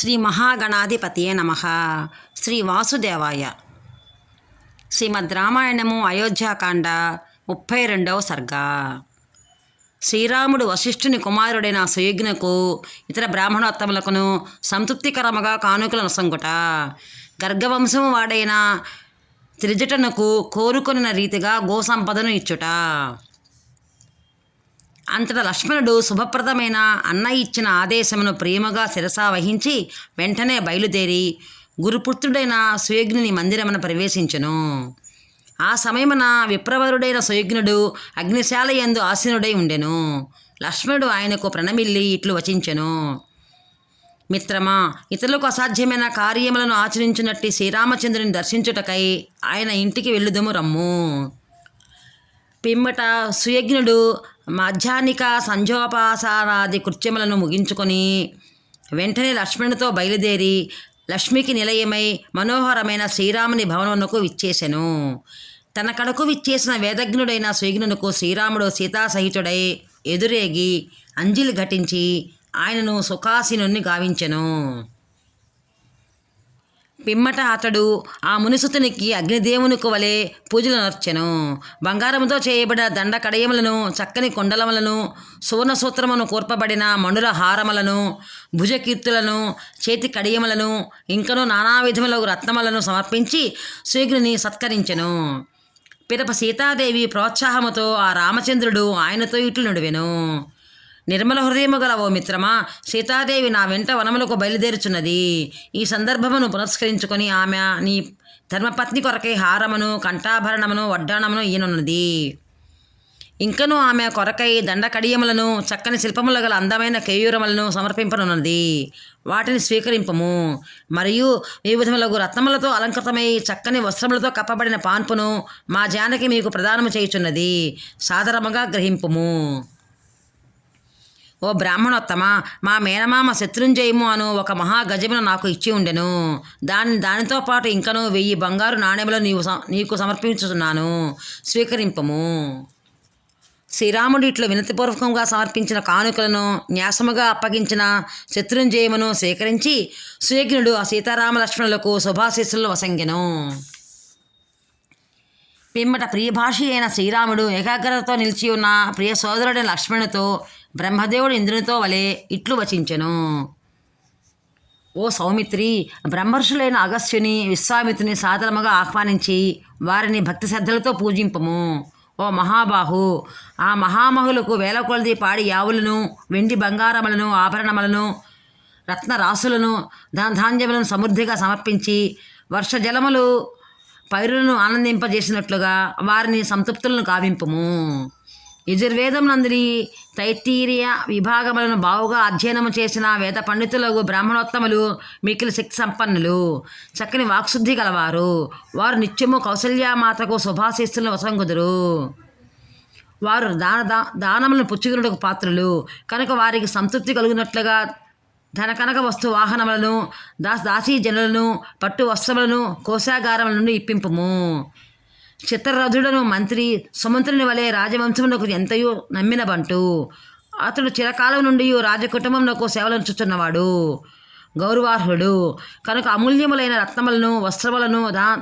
శ్రీ మహాగణాధిపతియే నమ. శ్రీ వాసుదేవాయ. శ్రీమద్ రామాయణము అయోధ్యాకాండ ముప్పై రెండవ సర్గ. శ్రీరాముడు వశిష్ఠుని కుమారుడైన సుయజ్ఞకు ఇతర బ్రాహ్మణోత్తములకును సంతృప్తికరముగా కానుకల నొసంగుట గర్గవంశము వాడైన త్రిజటనకు కోరుకొనిన రీతిగా గోసంపదను ఇచ్చుట. అంతటా లక్ష్మణుడు శుభప్రదమైన అన్న ఇచ్చిన ఆదేశమును ప్రేమగా శిరసా వహించి వెంటనే బయలుదేరి గురుపుత్రుడైన సుయజ్ఞుని మందిరమున ప్రవేశించెను. ఆ సమయమున విప్రవరుడైన సుయజ్ఞుడు అగ్నిశాల యందు ఆసీనుడై ఉండెను. లక్ష్మణుడు ఆయనకు ప్రణమిల్లి ఇట్లు వచించెను. మిత్రమా ఇతరులకు అసాధ్యమైన కార్యములను ఆచరించినట్టు శ్రీరామచంద్రుని దర్శించుటకై ఆయన ఇంటికి వెళ్ళుదము రమ్ము. పిమ్మట సుయజ్ఞుడు మాధ్యాహ్నిక సంధ్యోపాసనాది కృత్యములను ముగించుకొని వెంటనే లక్ష్మణునితో బయలుదేరి లక్ష్మికి నిలయమై మనోహరమైన శ్రీరాముని భవనమునకు విచ్చేసెను. తన కడకు విచ్చేసిన వేదజ్ఞుడైన శ్రీఘ్నునకు శ్రీరాముడు సీతాసహితుడై ఎదురేగి అంజిలి ఘటించి ఆయనను సుఖాసీనుని గావించెను. పిమ్మట అతడు ఆ మునిసుతునికి అగ్నిదేవునికి వలె పూజలు నర్చెను బంగారముతో చేయబడిన దండ కడయములను చక్కని కొండలములను సువర్ణ సూత్రమును కూర్పబడిన మణుల హారములను భుజకీర్తులను చేతి కడియములను ఇంకను నానా విధముల రత్నములను సమర్పించి శీఘ్రుని సత్కరించెను. పిదప సీతాదేవి ప్రోత్సాహముతో ఆ రామచంద్రుడు ఆయనతో ఇట్లు నడివెను. నిర్మల హృదయము గల ఓ మిత్రమా సీతాదేవి నా వెంట వనములకు బయలుదేరుచున్నది. ఈ సందర్భమును పునస్కరించుకొని ఆమె నీ ధర్మపత్ని కొరకై హారమును కంఠాభరణమును వడ్డాణమును ఈయనున్నది. ఇంకను ఆమె కొరకై దండకడియములను చక్కని శిల్పములు గల అందమైన కేయూరములను సమర్పింపనున్నది. వాటిని స్వీకరింపము. మరియు వివిధములకు రత్నములతో అలంకృతమై చక్కని వస్త్రములతో కప్పబడిన పాన్పును మా జానకి మీకు ప్రదానము చేయుచున్నది. సాదరముగా గ్రహింపుము. ఓ బ్రాహ్మణోత్తమ మా మేనమామ శత్రుంజయము అను ఒక మహాగజమును నాకు ఇచ్చి ఉండెను. దాని దానితో పాటు ఇంకను వెయ్యి బంగారు నాణెములు నీవు స- నీకు సమర్పించుతున్నాను స్వీకరింపము. శ్రీరాముడు ఇట్లు వినతిపూర్వకంగా సమర్పించిన కానుకలను న్యాసముగా అప్పగించిన శత్రుంజయమును స్వీకరించి సుయజ్ఞుడు ఆ సీతారామ లక్ష్మణులకు శుభాశీస్సులు వసంగెను. పిమ్మట ప్రియభాషి అయిన శ్రీరాముడు ఏకాగ్రతతో నిలిచి ఉన్న ప్రియ సోదరుడైన లక్ష్మణుతో బ్రహ్మదేవుడు ఇంద్రునితో వలె ఇట్లు వచించెను. ఓ సౌమిత్రి బ్రహ్మర్షులైన అగస్త్యుని విశ్వామిత్రుని సాదరముగా ఆహ్వానించి వారిని భక్తి శ్రద్ధలతో పూజింపము. ఓ మహాబాహు ఆ మహామహులకు వేల కొలది పాడి యావులను వెండి బంగారములను ఆభరణములను రత్నరాసులను ధనధాన్యములను సమృద్ధిగా సమర్పించి వర్ష జలములు పైరులను ఆనందింపజేసినట్లుగా వారిని సంతృప్తులను కావింపము యజుర్వేదం నందిని తైత్తీరియ విభాగములను బావుగా అధ్యయనము చేసిన వేద పండితులకు బ్రాహ్మణోత్తములు మిక్కిలి శక్తి సంపన్నులు. చక్కని వాక్శుద్ధి గలవారు. వారు నిత్యము కౌసల్యామాతకు శుభాశీస్సులను వసంగుదురు. వారు దాన దా దానములను పుచ్చుకున్నకు పాత్రులు. కనుక వారికి సంతృప్తి కలిగినట్లుగా ధన కనక వస్తు వాహనములను దాస్ దాసీ జనులను పట్టు వస్త్రములను కోశాగారముల నుండి ఇప్పింపుము. చిత్రరథుడను మంత్రి సుమంత్రుని వలె రాజవంశమునకు ఎంతయో నమ్మిన బంటు. అతడు చిరకాలం నుండి రాజకుటుంబంలో సేవలంచుచున్నవాడు గౌరవార్హుడు. కనుక అమూల్యములైన రత్నములను వస్త్రములను దా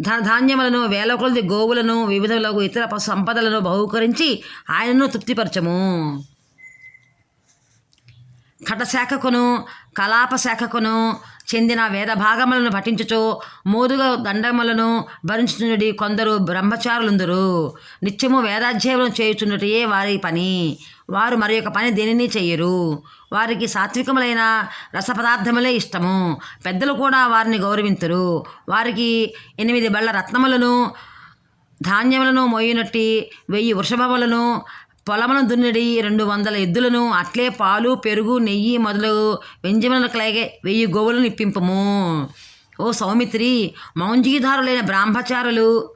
ధనధాన్యములను వేల కొలది గోవులను వివిధ ఇతర సంపదలను బహుకరించి ఆయనను తృప్తిపరచము. ఖటశాఖకును కలాపశాఖకును చెందిన వేద భాగములను పఠించుచు మోదుగా దండములను భరించుచుండి కొందరు బ్రహ్మచారులుందరు. నిత్యము వేదాధ్యయనం చేయుచున్నటియే వారి పని. వారు మరి యొక్క పని దేనిని చెయ్యరు? వారికి సాత్వికములైన రసపదార్థములే ఇష్టము. పెద్దలు కూడా వారిని గౌరవింతురు. వారికి ఎనిమిది బళ్ళ రత్నములను ధాన్యములను మోయినట్టి వెయ్యి వృషభములను పొలమును దున్నడి రెండు వందల ఎద్దులను అట్లే పాలు పెరుగు నెయ్యి మొదలగు వ్యంజములను కలగే వెయ్యి గోవులను ఇప్పింపము ఓ సౌమిత్రి మౌంజీధారులైన బ్రాహ్మచారులు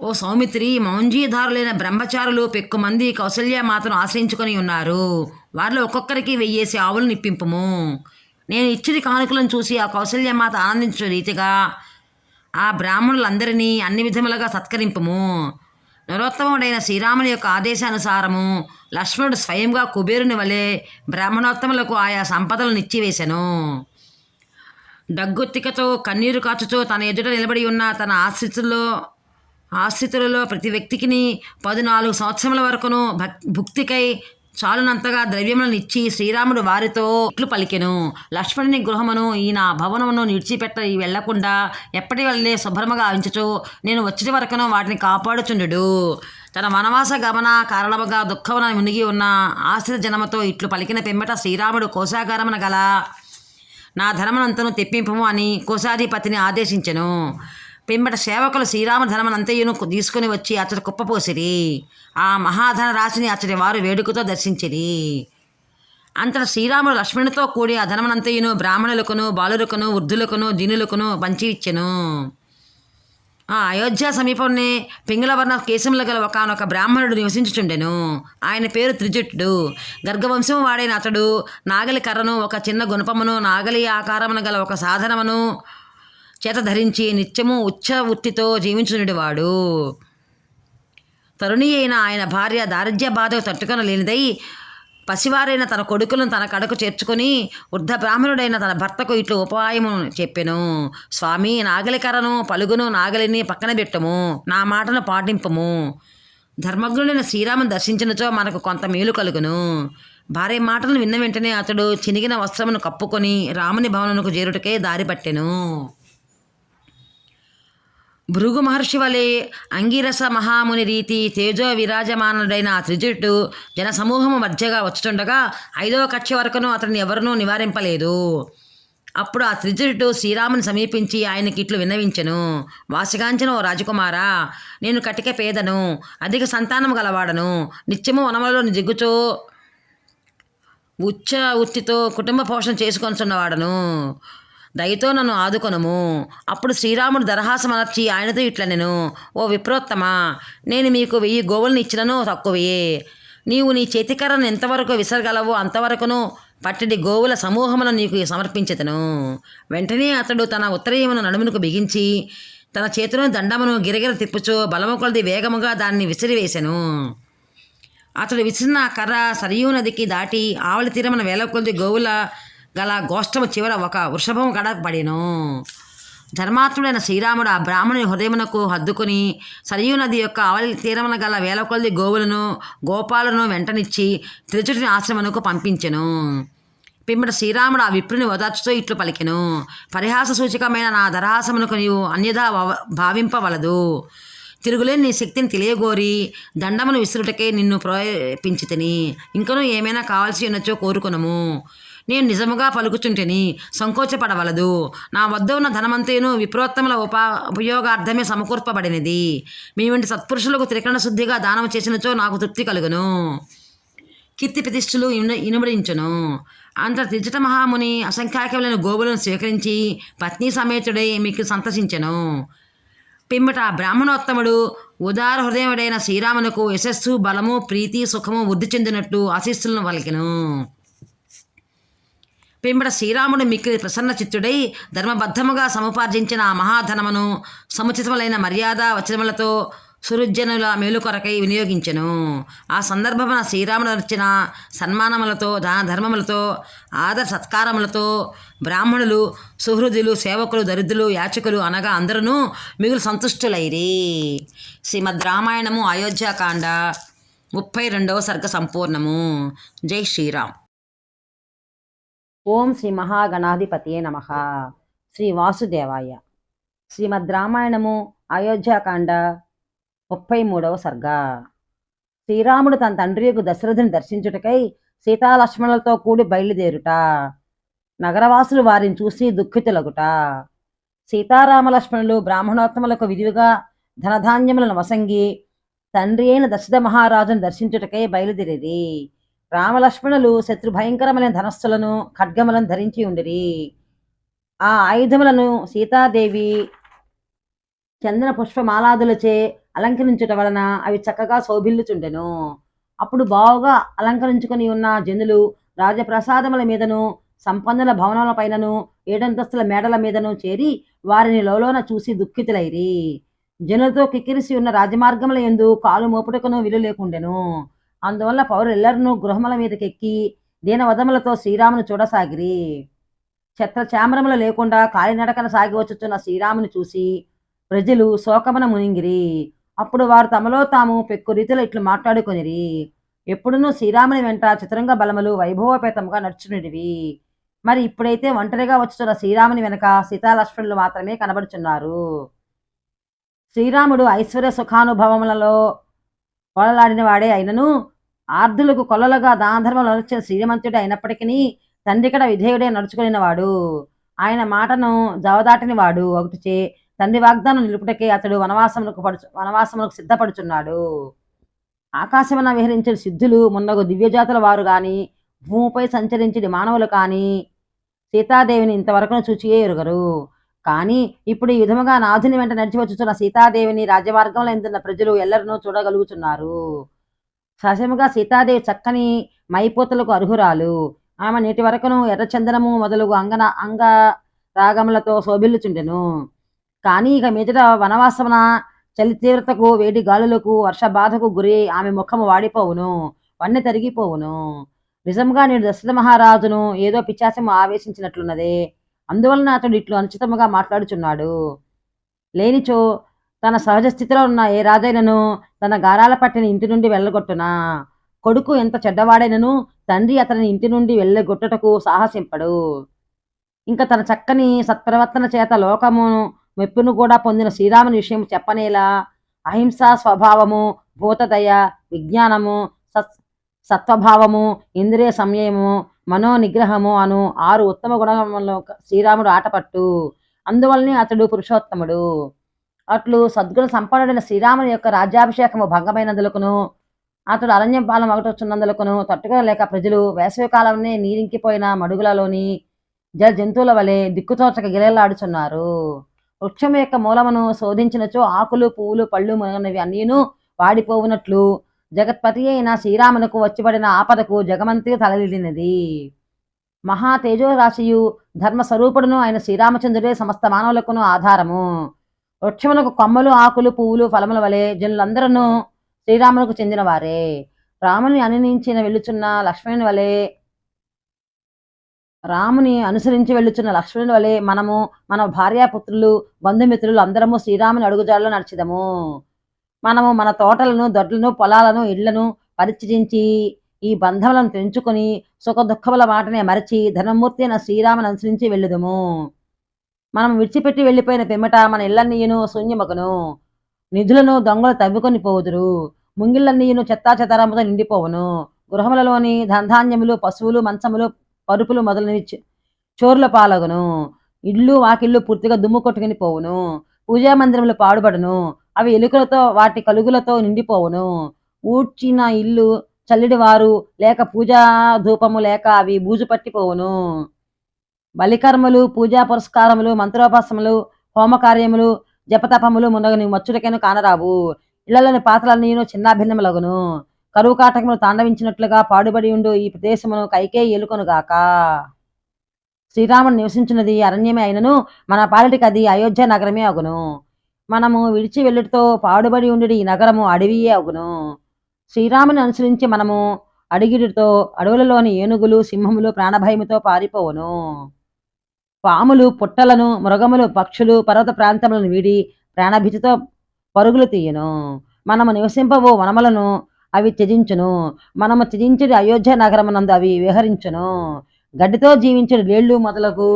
ఓ సౌమిత్రి మౌంజీధారులైన బ్రహ్మచారులు పెక్కుమంది కౌసల్యమాతను ఆశ్రయించుకొని ఉన్నారు. వారిలో ఒక్కొక్కరికి వెయ్యేసి ఆవులు నిప్పింపము. నేను ఇచ్చిన కానుకలను చూసి ఆ కౌసల్యమాత ఆనందించే రీతిగా ఆ బ్రాహ్మణులందరినీ అన్ని విధములుగా సత్కరింపము. నరోత్తముడైన శ్రీరాముని యొక్క ఆదేశానుసారము లక్ష్మణుడు స్వయంగా కుబేరుని వలె బ్రాహ్మణోత్తములకు ఆయా సంపదలను ఇచ్చివేశను. దగ్గొత్తికతో కన్నీరు కాచుతో తన ఎదుట నిలబడి ఉన్న తన ఆశ్రితుల్లో ఆశ్రితులలో ప్రతి వ్యక్తికిని పద్నాలుగు సంవత్సరముల వరకును భక్ భుక్తికై చాలునంతగా ద్రవ్యములను ఇచ్చి శ్రీరాముడు వారితో ఇట్లు పలికెను. లక్ష్మణుని గృహమును ఈయన భవనమును నిడిచిపెట్ట వెళ్ళకుండా ఎప్పటి వల్లే శుభ్రముగా ఆవించచు నేను వచ్చిన వరకును వాటిని కాపాడుచుండు తన వనవాస గమన కారణముగా దుఃఖమున మునిగి ఉన్న ఆశ్రిత జనముతో ఇట్లు పలికిన పిమ్మట శ్రీరాముడు కోశాగారమున గల నా ధర్మనంతను తెప్పింపము అని కోశాధిపతిని ఆదేశించెను. పిమ్మట సేవకులు శ్రీరామ ధనమనంతయును తీసుకుని వచ్చి అతడు కుప్పపోసిరి. ఆ మహాధన రాశిని అతడి వారు వేడుకతో దర్శించిరి. అంతట శ్రీరాముడు లక్ష్మణునితో కూడి ఆ ధనమనంతయును బ్రాహ్మణులకును బాలులకును వృద్ధులకును దీనులకును పంచి ఇచ్చెను. ఆ అయోధ్య సమీపంలోనే పింగళవర్ణ కేశములు గల ఒకనొక బ్రాహ్మణుడు నివసించుచుండెను. ఆయన పేరు త్రిజుట్టుడు. గర్గవంశం వాడైన అతడు నాగలి కర్రను ఒక చిన్న గుణపమును నాగలి ఆకారమును గల ఒక సాధనమును చేత ధరించి నిత్యము ఉచ్చ వృత్తితో జీవించునుడివాడు. తరుణి అయిన ఆయన భార్య దారిద్ర్య బాధకు తట్టుకొనలేనిదై పసివారైన తన కొడుకులను తన కడకు చేర్చుకొని వృద్ధ బ్రాహ్మణుడైన తన భర్తకు ఇట్లు ఉపాయము చెప్పెను. స్వామి నాగలికరను పలుగును నాగలిని పక్కన పెట్టము. నా మాటను పాటింపము. ధర్మగ్నుడైన శ్రీరాముని దర్శించినచో మనకు కొంత మేలు కలుగును. భార్య మాటలను విన్న వెంటనే అతడు చినిగిన వస్త్రమును కప్పుకొని రాముని భవనమునకు చేరుటకే దారి పట్టెను. భృగు మహర్షి వలె అంగిరస మహాముని రీతి తేజో విరాజమానుడైన ఆ త్రిజుట్టు జన సమూహము మధ్యగా వచ్చుతుండగా ఐదవ కక్ష వరకును అతన్ని ఎవరినూ నివారింపలేదు. అప్పుడు ఆ త్రిజుట్టు శ్రీరాముని సమీపించి ఆయనకి ఇట్లు విన్నవించెను. వాసిగాంచిన ఓ రాజకుమారా నేను కటిక పేదను అధిక సంతానము గలవాడను నిత్యము వనములలో జిగ్గుచో ఉచ్చ ఉత్తితో కుటుంబ పోషణ చేసుకొనిచున్నవాడను. దయతో నన్ను ఆదుకొనుము. అప్పుడు శ్రీరాముడు దరహాసమనర్చి ఆయనతో ఇట్లనెను ఓ విప్రోత్తమా నేను మీకు వెయ్యి గోవులను ఇచ్చినను తక్కువే. నీవు నీ చేతికర్రను ఎంతవరకు విసరగలవో అంతవరకును పట్టడి గోవుల సమూహమును నీకు సమర్పించతను వెంటనే అతడు తన ఉత్తరీయమును నడుమునకు బిగించి తన చేతిలో దండమును గిరగిర తిప్పుచు బలము కొలది వేగముగా దాన్ని విసిరివేశాను. అతడు విసిరిన కర్ర సరియూ నదికి దాటి ఆవలి తీరమున వేల కొలది గోవుల గల గోష్టము చివర ఒక వృషభం గడకు ధర్మాత్ముడైన శ్రీరాముడు ఆ బ్రాహ్మణుని హృదయమునకు హద్దుకుని సరియు నది యొక్క ఆవలి తీరమున గల వేల గోవులను గోపాలను వెంటనిచ్చి తిరుచుటిని ఆశ్రమమునకు పంపించెను. పిమ్మట శ్రీరాముడు ఆ విప్రుని ఓదార్చుతూ ఇట్లు పలికెను. పరిహాస సూచకమైన నా దరహాసమునకు నీవు అన్యథా భావింపవలదు. తిరుగులేని నీ శక్తిని తెలియగోరి దండమును విసురుటకే నిన్ను ప్రేరేపించితిని ఇంకనూ ఏమైనా కావాల్సి ఉన్నచో కోరుకునము. నేను నిజముగా పలుకుచుంటేని సంకోచపడవలదు. నా వద్ద ఉన్న ధనమంతేను విప్రోత్తముల ఉపా ఉపయోగార్థమే సమకూర్పబడినది. మీ వంటి సత్పురుషులకు త్రికరణ శుద్ధిగా దానం చేసినచో నాకు తృప్తి కలుగును. కీర్తి ప్రతిష్ఠలు ఇను ఇనుబడించును అంత త్రిజట మహాముని అసంఖ్యాకమైన గోవులను స్వీకరించి పత్ని సమేతుడై మీకు సంతసించెను. పిమ్మట బ్రాహ్మణోత్తముడు ఉదార హృదయుడైన శ్రీరామునకు యశస్సు బలము ప్రీతి సుఖము వృద్ధి చెందినట్లు ఆశీస్సులను పలికెను. పిమ్మట శ్రీరాముడు మిక్కిలి ప్రసన్న చిత్తుడై ధర్మబద్ధముగా సముపార్జించిన ఆ మహాధనమును సముచితములైన మర్యాద వచనములతో సురుజ్జనుల మేలు కొరకై వినియోగించెను. ఆ సందర్భమున శ్రీరాముడు వచ్చిన సన్మానములతో దాన ధర్మములతో ఆదర సత్కారములతో బ్రాహ్మణులు సుహృదులు సేవకులు దరిద్రులు యాచకులు అనగా అందరూ మిగులు సంతుష్టులైరి. శ్రీమద్ రామాయణము అయోధ్యాకాండ ముప్పై రెండవ సర్గ సంపూర్ణము. జై శ్రీరామ్. ఓం శ్రీ మహాగణాధిపతియే నమ. శ్రీ వాసుదేవాయ. శ్రీమద్ రామాయణము అయోధ్యాకాండ ముప్పై మూడవ సర్గ. శ్రీరాముడు తన తండ్రియకు దశరథుని దర్శించుటకై సీతాలక్ష్మణులతో కూడి బయలుదేరుట. నగరవాసులు వారిని చూసి దుఃఖితులగుట. సీతారామ లక్ష్మణులు బ్రాహ్మణోత్తములకు విధివిగా ధనధాన్యములను వసంగి తండ్రి అయిన దశరథ మహారాజును దర్శించుటకై బయలుదేరేది రామలక్ష్మణులు శత్రు భయంకరమైన ధనస్సులను ఖడ్గములను ధరించి ఉండిరి. ఆ ఆయుధములను సీతాదేవి చందన పుష్పమాలాదులచే అలంకరించుట వలన అవి చక్కగా శోభిల్లుచుండెను. అప్పుడు బావుగా అలంకరించుకొని ఉన్న జనులు రాజప్రసాదముల మీదను సంపన్నుల భవనముల పైనను ఏడంతస్తుల మేడల మీదను చేరి వారిని లోలోన చూసి దుఃఖితులైరి. జనులతో కిక్కిరిసి ఉన్న రాజమార్గముల ఎందు కాలు మోపుటకును విలు లేకుండెను. అందువల్ల పౌరులెల్లరూ గృహముల మీదకెక్కి దీనవదములతో శ్రీరామును చూడసాగిరి. ఛత్ర చామరములు లేకుండా కాలినడకన సాగి వచ్చుచున్న శ్రీరాముని చూసి ప్రజలు శోకమున మునింగిరి. అప్పుడు వారు తమలో తాము పెక్కు రీతిలో ఇట్లు మాట్లాడుకొనిరి. ఎప్పుడునూ శ్రీరాముని వెంట చతురంగ బలములు వైభవపేతముగా నడుచునివి మరి ఇప్పుడైతే ఒంటరిగా వచ్చుతున్న శ్రీరాముని వెనక సీతాలక్ష్మణులు మాత్రమే కనబడుచున్నారు. శ్రీరాముడు ఐశ్వర్య సుఖానుభవములలో పోలలాడిన వాడే అయినను ఆర్ధులకు కొలలుగా దానధర్మలు నడిచిన శ్రీమంతుడు అయినప్పటికీ తండ్రికడ విధేయుడే నడుచుకుని వాడు ఆయన మాటను జవదాటని వాడు ఒకటిచే తండ్రి వాగ్దానం నిలుపుటకే అతడు వనవాసములకు పడుచు వనవాసములకు సిద్ధపడుచున్నాడు. ఆకాశమున విహరించిన సిద్ధులు మున్నగు దివ్యజాతుల వారు కానీ భూమిపై సంచరించిన మానవులు కానీ సీతాదేవిని ఇంతవరకు చూచియే ఎరుగరు? కానీ ఇప్పుడు ఈ విధముగా నాథుని వెంట నడిచి వచ్చుచున్న సీతాదేవిని రాజ్యమార్గంలో ఎందున్న ప్రజలు ఎల్లరినూ చూడగలుగుతున్నారు. సహజముగా సీతాదేవి చక్కని మైపోతలకు అర్హురాలు. ఆమె నేటి వరకును ఎర్రచందనము మొదలగు అంగన అంగ రాగములతో శోభిల్లుచుండెను. కానీ ఇక మీదట వనవాసమున చలి తీవ్రతకు వేడి గాలులకు వర్ష బాధకు గురి ఆమె ముఖము వాడిపోవును వన్నె తరిగిపోవును. నిజంగా నేను దశరథ మహారాజును ఏదో పిచాచము ఆవేశించినట్లున్నదే. అందువలన అతడు ఇట్లు అనుచితముగా మాట్లాడుచున్నాడు. లేనిచో తన సహజ స్థితిలో ఉన్న ఏ రాజైనను తన గారాల పట్టిన ఇంటి నుండి వెళ్ళగొట్టునా? కొడుకు ఎంత చెడ్డవాడైనను తండ్రి అతని ఇంటి నుండి వెళ్ళగొట్టుటకు సాహసింపడు. ఇంకా తన చక్కని సత్ప్రవర్తన చేత లోకమును మెప్పును కూడా పొందిన శ్రీరాముని విషయం చెప్పనేలా? అహింసా స్వభావము భూతదయ విజ్ఞానము సత్ సత్వభావము ఇంద్రియ సంయమము మనోనిగ్రహము అను ఆరు ఉత్తమ గుణములను శ్రీరాముడు ఆటపట్టు. అందువల్లనే అతడు పురుషోత్తముడు. అట్లు సద్గుణ సంపన్నుడైన శ్రీరాముని యొక్క రాజ్యాభిషేకము భంగమైనందులకును అతడు అరణ్యం పాలన ఒకటొచ్చున్నందులకును తట్టుకోలేక ప్రజలు వేసవికాలంనే నీరింకిపోయిన మడుగులలోని జల జంతువుల వలె దిక్కుతోచక గిలలాడుచున్నారు వృక్షం యొక్క మూలమును శోధించినచో ఆకులు పువ్వులు పళ్ళు మొదలైనవి అన్నీను వాడిపోవునట్లు జగత్పతి అయిన శ్రీరామునకు వచ్చిబడిన ఆపదకు జగమంతి తలలిడినది మహా తేజోరాశియు ధర్మస్వరూపుడును ఆయన శ్రీరామచంద్రుడే సమస్త మానవులకును ఆధారము. వృక్షములకు కొమ్మలు ఆకులు పువ్వులు ఫలముల వలె జనులందరూ శ్రీరాములకు చెందిన వారే రాముని అనునించిన వెళ్ళుచున్న లక్ష్మణుని వలె రాముని అనుసరించి వెళ్ళుచున్న లక్ష్మణుని వలె మనము మన భార్యాపుత్రులు బంధుమిత్రులు అందరము శ్రీరాముని అడుగుజాడలో నడిచిదము. మనము మన తోటలను దొడ్లను పొలాలను ఇళ్ళను పరిచయించి ఈ బంధములను తెంచుకొని సుఖ దుఃఖముల మాటనే మరచి ధనమూర్తి అయిన శ్రీరాముని అనుసరించి వెళ్ళుదము. మనం విడిచిపెట్టి వెళ్ళిపోయిన పిమ్మట మన ఇళ్ళన్నీయును శూన్యమగును. నిధులను దొంగలు తవ్వుకొని పోదురు ముంగిళ్ళన్నీయును చెత్తా చెతారముతో నిండిపోవును. గృహములలోని ధనధాన్యములు పశువులు మంచములు పరుపులు మొదలైనవి చోర్ల చోరుల పాలగును. ఇళ్ళు వాకిళ్ళు పూర్తిగా దుమ్ము కొట్టుకుని పోవును. పూజా మందిరములు పాడుబడును. అవి ఎలుకలతో వాటి కలుగులతో నిండిపోవును. ఊడ్చిన ఇల్లు చల్లిడివారు లేక పూజా ధూపము లేక అవి బూజు పట్టిపోవును బలికర్మలు పూజా పురస్కారములు మంత్రోపాసములు హోమకార్యములు జపతపములు మునగని మచ్చుడికైన కానరావు. ఇళ్ళలోని పాత్రలన్నీను చిన్నాభిన్నములగును. కరువు కాటకములు తాండవించినట్లుగా పాడుబడి ఉండు ఈ ప్రదేశమును కైకే ఎలుకొనుగాక శ్రీరాముడు నివసించినది అరణ్యమే అయినను మన పాలిటికి అది అయోధ్య నగరమే అగును. మనము విడిచి వెళ్ళుటతో పాడుబడి ఉండి ఈ నగరము అడవియే అగును. శ్రీరాముని అనుసరించి మనము అడిగిడితో అడవులలోని ఏనుగులు సింహములు ప్రాణభయముతో పారిపోవును. పాములు పుట్టలను మృగములు పక్షులు పర్వత ప్రాంతములను వీడి ప్రాణభీతితో పరుగులు తీయను. మనము నివసింపబో వనములను అవి త్యజించును. మనము త్యజించడి అయోధ్య నగరమునందు అవి విహరించును. గడ్డితో జీవించడు లేళ్ళు మొదలగు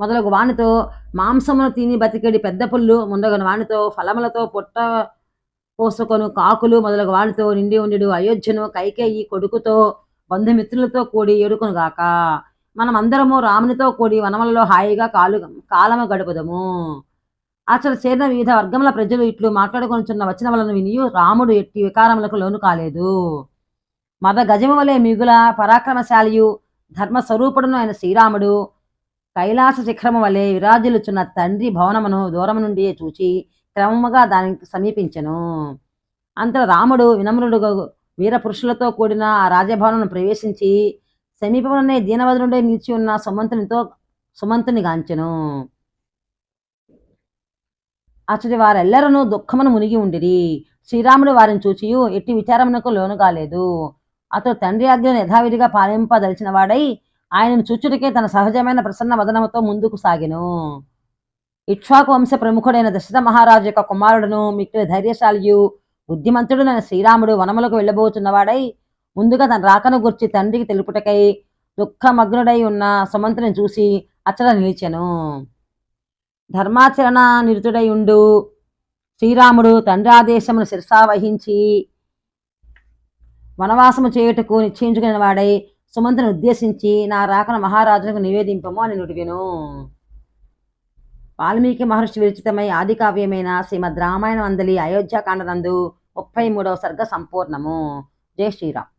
మొదలగు వానితో మాంసమును తిని బతికేడి పెద్ద పుల్లు ముందగను వానితో ఫలములతో పొట్ట పోసుకొను కాకులు మొదలగు వానితో నిండి ఉండి అయోధ్యను కైకేయి కొడుకుతో బంధుమిత్రులతో కూడి ఏడుకొనుగాక. మనం అందరము రామునితో కూడి వనములలో హాయిగా కాలు కాలము గడుపుదము. అతడు చేరిన వివిధ వర్గముల ప్రజలు ఇట్లు మాట్లాడుకొనిచున్న వచ్చిన వలన వినియు రాముడు ఎట్టి వికారములకు లోను కాలేదు. మద గజము వలె మిగుల పరాక్రమశాలియు ధర్మస్వరూపుడును అయిన శ్రీరాముడు కైలాస శిఖరము వలె విరాజిల్లుచున్న తండ్రి భవనమును దూరము నుండి చూచి క్రమముగా దానికి సమీపించెను. అంతట రాముడు వినమ్రుడు వీరపురుషులతో కూడిన ఆ రాజభవనను ప్రవేశించి సమీపంలోనే దీనవదనుడే నిలిచి ఉన్న సుమంతునితో సుమంతుని గాంచెను. అతడి వారెల్లరూ దుఃఖమును మునిగి ఉండిరి. శ్రీరాముడు వారిని చూచి ఎట్టి విచారమునకు లోను కాలేదు. అతడు తండ్రి ఆజ్ఞను యథావిధిగా పాలింపదలిచిన వాడై ఆయనను చూచుటకే తన సహజమైన ప్రసన్న వదనముతో ముందుకు సాగెను. ఇక్ష్వాకు వంశ ప్రముఖుడైన దశరథ మహారాజు యొక్క కుమారుడును మిక్కిలి ధైర్యశాలియు బుద్ధిమంతుడునైన శ్రీరాముడు వనములకు వెళ్ళబోతున్నవాడై ముందుగా తన రాకను గుర్చి తండ్రికి తెలుపుటకై దుఃఖమగ్నుడై ఉన్న సుమంతుని చూసి అచ్చట నిలిచెను. ధర్మాచరణ నిరుతుడై ఉండు. శ్రీరాముడు తండ్రి ఆదేశమును శిరసా వహించి వనవాసము చేయుటకు నిశ్చయించుకునే వాడై సుమంతుని ఉద్దేశించి నా రాకను మహారాజునకు నివేదింపము అని నుడివెను. వాల్మీకి మహర్షి విరచితమై ఆది కావ్యమైన శ్రీమద్ రామాయణ వందలి అయోధ్యాకాండనందు ముప్పై మూడవ సర్గ సంపూర్ణము. జై శ్రీరామ్.